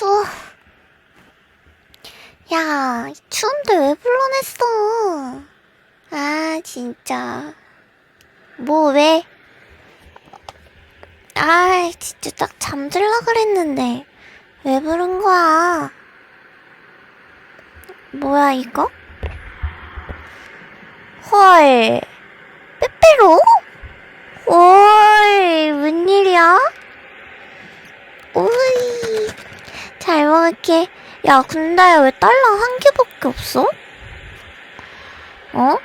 추워. 야, 추운데 왜 불러냈어? 아, 진짜. 뭐, 왜? 아, 진짜 딱 잠들라 그랬는데. 왜 부른 거야? 뭐야, 이거? 헐. 빼빼로? 헐, 웬일이야? 오이. 잘 먹을게. 야, 근데 왜 달러 한 개밖에 없어? 어?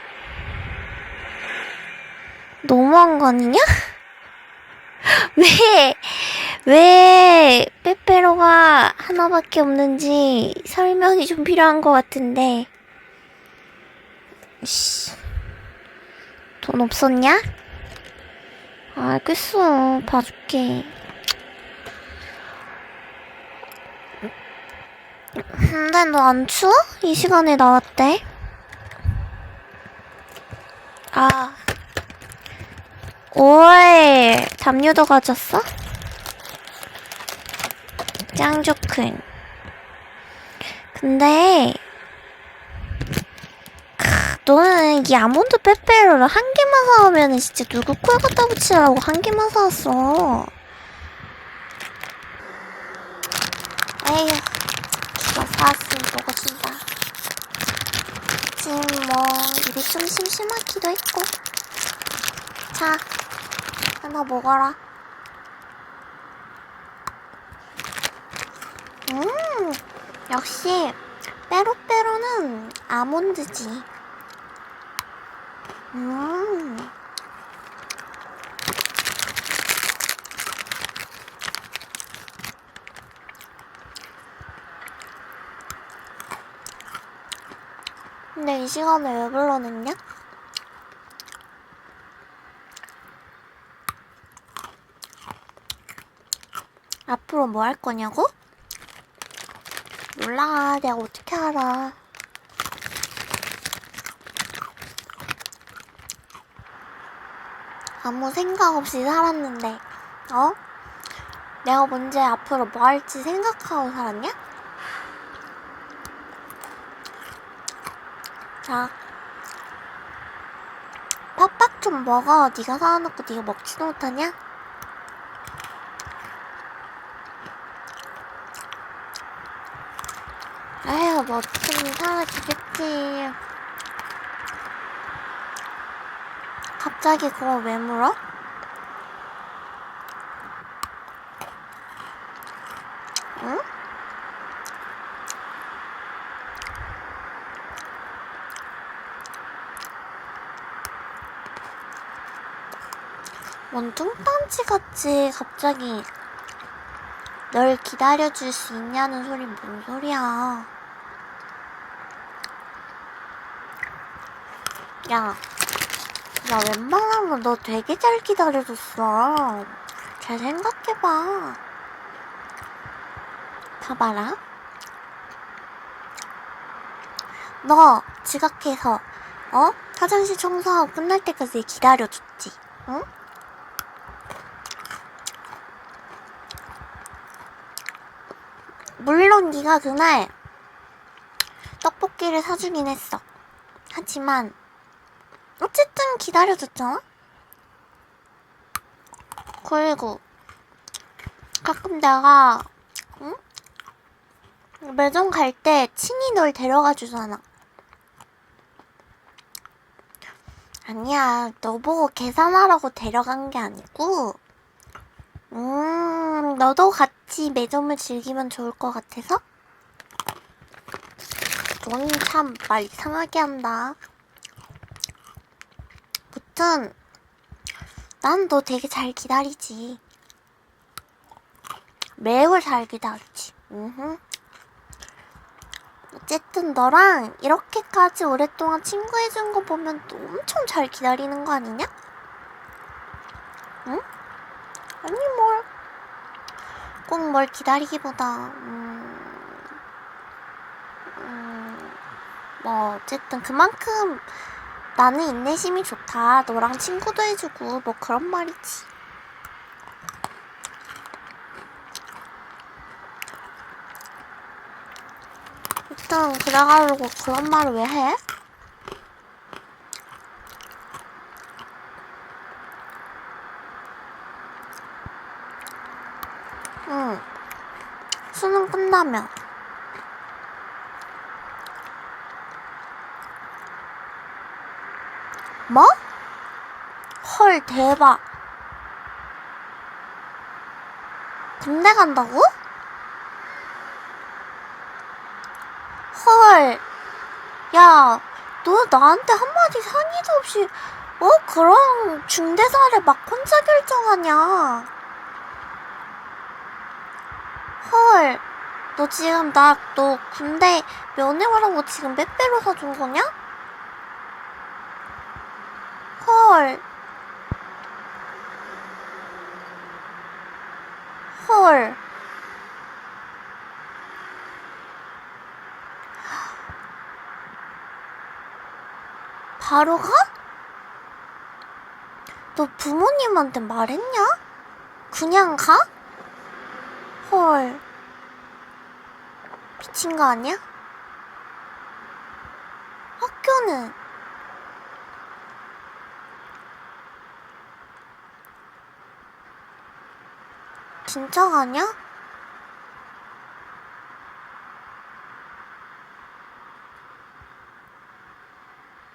너무한 거 아니냐? 왜, 왜 빼빼로가 하나밖에 없는지 설명이 좀 필요한 것 같은데. 씨. 돈 없었냐? 알겠어. 봐줄게. 근데 너 안 추워? 이 시간에 나왔대. 아. 올, 담요도 가졌어? 짱 좋군. 근데, 크, 너는 이 아몬드 빼빼로를 한 개만 사오면은 진짜 누구 콜 갖다 붙이라고 한 개만 사왔어. 에휴, 누 가 사왔으면 먹어준다. 지금 뭐, 입이 좀 심심하기도 했고. 자, 하나 먹어라. 음, 역시, 빼로빼로는 아몬드지. 음. 근데 이 시간에 왜 불러냈냐? 앞으로 뭐 할 거냐고? 몰라, 내가 어떻게 알아. 아무 생각 없이 살았는데, 어? 내가 먼저 앞으로 뭐 할지 생각하고 살았냐? 자, 팍팍 좀 먹어. 네가 사놓고 네가 먹지도 못하냐? 아휴, 뭐 어떻게든 살아주겠지. 갑자기 그거 왜 물어? 응? 뭔 뚱딴지 같이 갑자기 널 기다려줄 수 있냐는 소리 뭔 소리야. 야, 나 웬만하면 너 되게 잘 기다려줬어. 잘 생각해봐. 봐봐라. 너 지각해서, 어? 화장실 청소하고 끝날 때까지 기다려줬지. 응? 물론 네가 그날 떡볶이를 사주긴 했어. 하지만 어쨌든 기다려줬잖아? 그리고 가끔 내가 응? 매점 갈 때 친히 널 데려가 주잖아. 아니야, 너 보고 계산하라고 데려간 게 아니고, 음, 너도 같이 매점을 즐기면 좋을 것 같아서? 넌 참 말 이상하게 한다. 무튼, 난 너 되게 잘 기다리지. 매우 잘 기다리지. 음흠. 어쨌든 너랑 이렇게까지 오랫동안 친구해준 거 보면 또 엄청 잘 기다리는 거 아니냐? 응? 아니 뭘. 꼭 뭘 기다리기보다, 음, 음, 뭐, 어쨌든 그만큼 나는 인내심이 좋다. 너랑 친구도 해주고, 뭐 그런 말이지. 어쨌든 그래가지고 그런 말을 왜 해? 응. 수능 끝나면. 뭐? 헐, 대박. 군대 간다고? 헐. 야, 너 나한테 한마디 상의도 없이, 어? 그런 중대사를 막 혼자 결정하냐? 헐. 너 지금 나, 너 군대 면회 오라고 지금 빼빼로 사준 거냐? 헐. 헐. 바로 가? 너 부모님한테 말했냐? 그냥 가? 헐. 미친 거 아니야? 학교는? 진짜 가냐?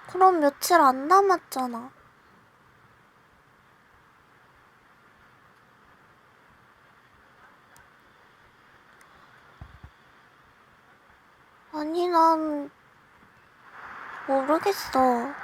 그럼 며칠 안 남았잖아. 아니, 난 모르겠어.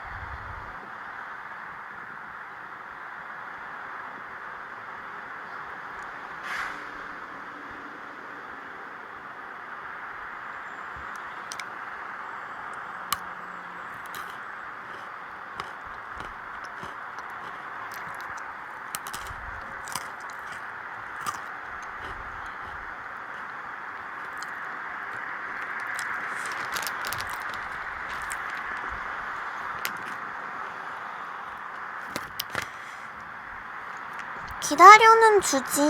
기다려는 주지.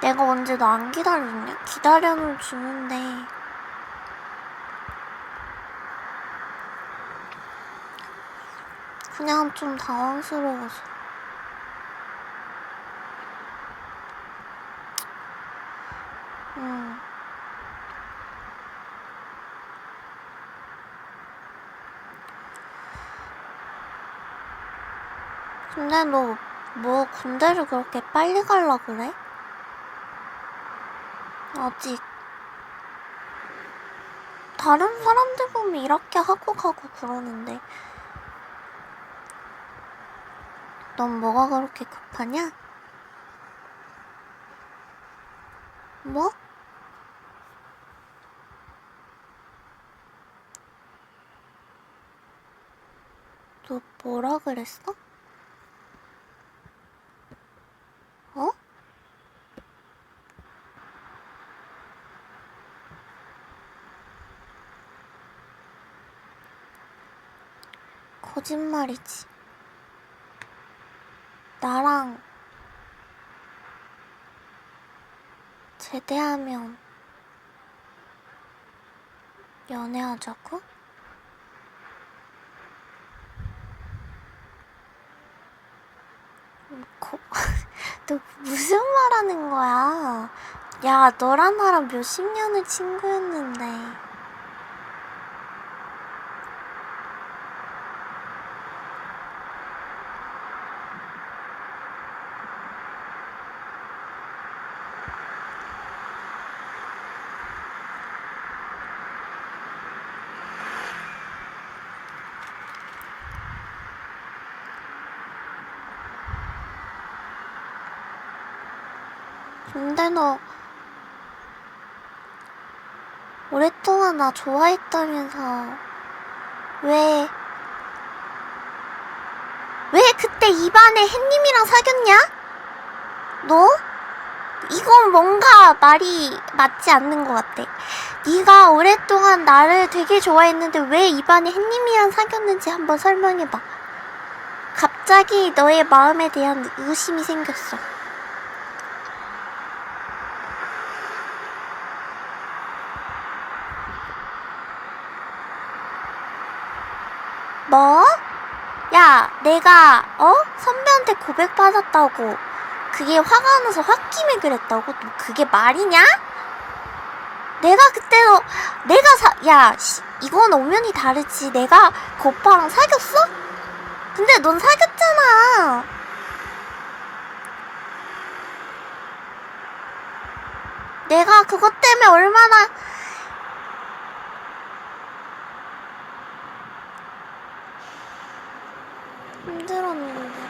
내가 언제 너 안 기다렸냐? 기다려는 주는데. 그냥 좀 당황스러워서. 응. 근데 너 뭐 군대를 그렇게 빨리 갈라 그래? 아직 다른 사람들 보면 이렇게 하고 가고 그러는데 넌 뭐가 그렇게 급하냐? 뭐? 너 뭐라 그랬어? 어? 거짓말이지. 나랑 제대하면 연애하자고? 거, 너 무슨 말 하는 거야? 야, 너랑 나랑 몇십 년을 친구였는데. 근데 너 오랫동안 나 좋아했다면서 왜, 왜 그때 입안에 햇님이랑 사귀었냐? 너? 이건 뭔가 말이 맞지 않는 것 같아. 네가 오랫동안 나를 되게 좋아했는데 왜 입안에 햇님이랑 사귀었는지 한번 설명해봐. 갑자기 너의 마음에 대한 의심이 생겼어. 뭐? 야, 내가, 어? 선배한테 고백받았다고. 그게 화가 나서 홧김에 그랬다고? 너 그게 말이냐? 내가 그때도, 내가 사, 야, 씨, 이건 오면이 다르지. 내가 그 오빠랑 사귀었어? 근데 넌 사귀었잖아. 내가 그것 때문에 얼마나 힘들었는데.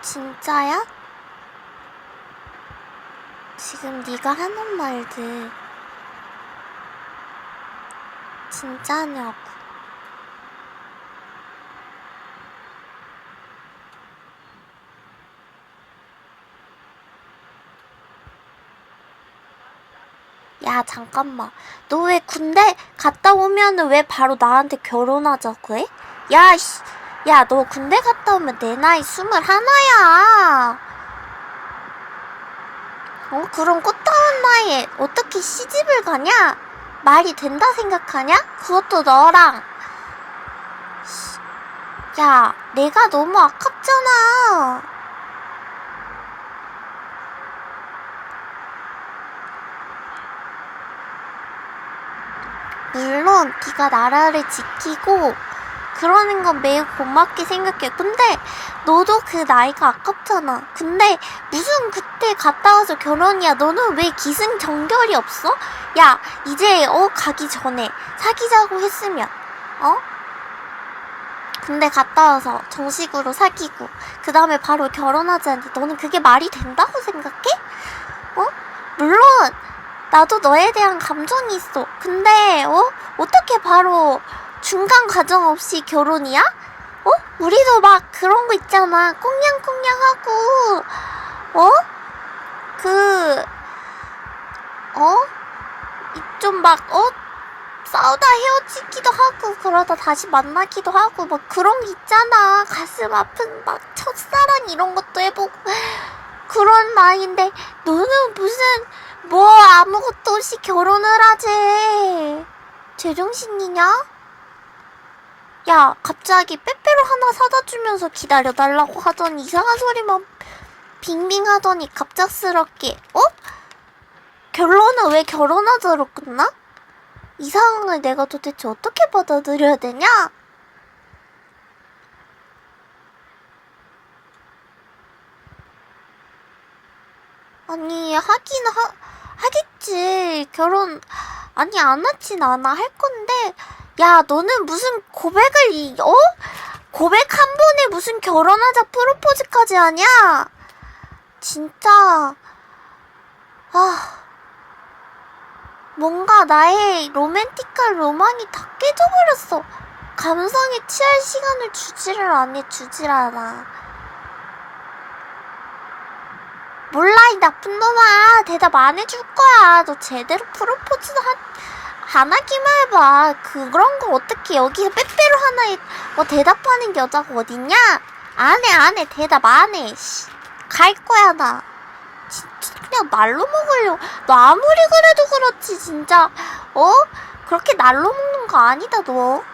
진짜야? 지금 네가 하는 말들 진짜냐고. 야, 잠깐만. 너 왜 군대 갔다 오면은 왜 바로 나한테 결혼하자고 해? 야, 씨. 야, 너 군대 갔다 오면 내 나이 스물 하나야. 어, 그럼 꽃다운 나이에 어떻게 시집을 가냐? 말이 된다 생각하냐? 그것도 너랑. 씨. 야, 내가 너무 아깝잖아. 물론 네가 나라를 지키고 그러는 건 매우 고맙게 생각해. 근데 너도 그 나이가 아깝잖아. 근데 무슨 그때 갔다 와서 결혼이야. 너는 왜 기승전결이 없어? 야, 이제 어 가기 전에 사귀자고 했으면 어? 근데 갔다 와서 정식으로 사귀고 그 다음에 바로 결혼하자는데 너는 그게 말이 된다고 생각해? 어? 나도 너에 대한 감정이 있어. 근데 어 어떻게 바로 중간 과정 없이 결혼이야? 어? 우리도 막 그런 거 있잖아. 꽁냥꽁냥 하고 어? 그 어? 좀 막 어? 싸우다 헤어지기도 하고 그러다 다시 만나기도 하고 막 그런 게 있잖아. 가슴 아픈 막 첫사랑 이런 것도 해보고 그런 나이인데 너는 무슨 뭐 아무것도 없이 결혼을 하지. 제정신이냐? 야, 갑자기 빼빼로 하나 사다 주면서 기다려달라고 하더니 이상한 소리만 빙빙 하더니 갑작스럽게, 어? 결론은 왜 결혼하자로 끝나? 이 상황을 내가 도대체 어떻게 받아들여야 되냐? 아니, 하긴 하, 하겠지. 결혼, 아니, 안 하진 않아. 할 건데, 야, 너는 무슨 고백을, 이, 어? 고백 한 번에 무슨 결혼하자 프로포즈까지 하냐? 진짜, 아, 뭔가 나의 로맨틱한 로망이 다 깨져버렸어. 감성에 취할 시간을 주지를 않네, 주질 않아. 몰라, 이 나쁜 놈아. 대답 안 해줄 거야. 너 제대로 프로포즈도 한, 안 하기만 해봐. 그런 걸 어떻게 여기서 빼빼로 하나에 뭐 대답하는 여자가 어딨냐? 안 해, 안 해. 대답 안 해. 씨. 갈 거야, 나. 진짜 그냥 날로 먹으려. 너 아무리 그래도 그렇지, 진짜. 어? 그렇게 날로 먹는 거 아니다, 너.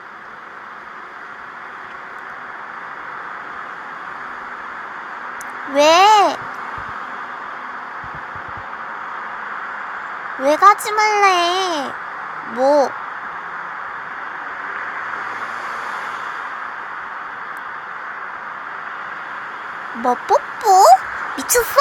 왜? 왜 가지 말래? 뭐? 뭐 뽀뽀? 미쳤어?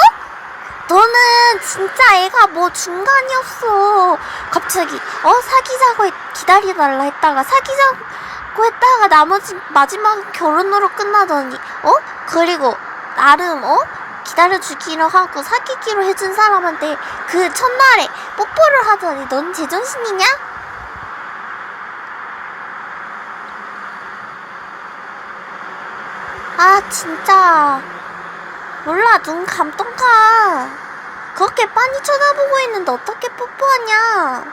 너는 진짜 애가 뭐 중간이었어. 갑자기 어 사귀자고 했- 기다려달라 했다가 사귀자고 했다가 나머지 마지막 결혼으로 끝나더니 어 그리고 나름 어 기다려주기로 하고 사귀기로 해준 사람한테 그 첫날에 뽀뽀를 하더니 넌 제정신이냐? 아 진짜. 몰라 눈 감동가. 그렇게 빤히 쳐다보고 있는데 어떻게 뽀뽀하냐?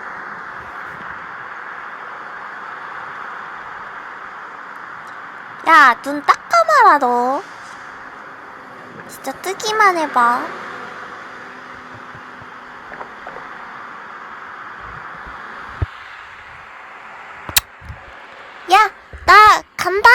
야 눈 딱 감아라 너 진짜 뜨기만 해봐. 야, 나 간다!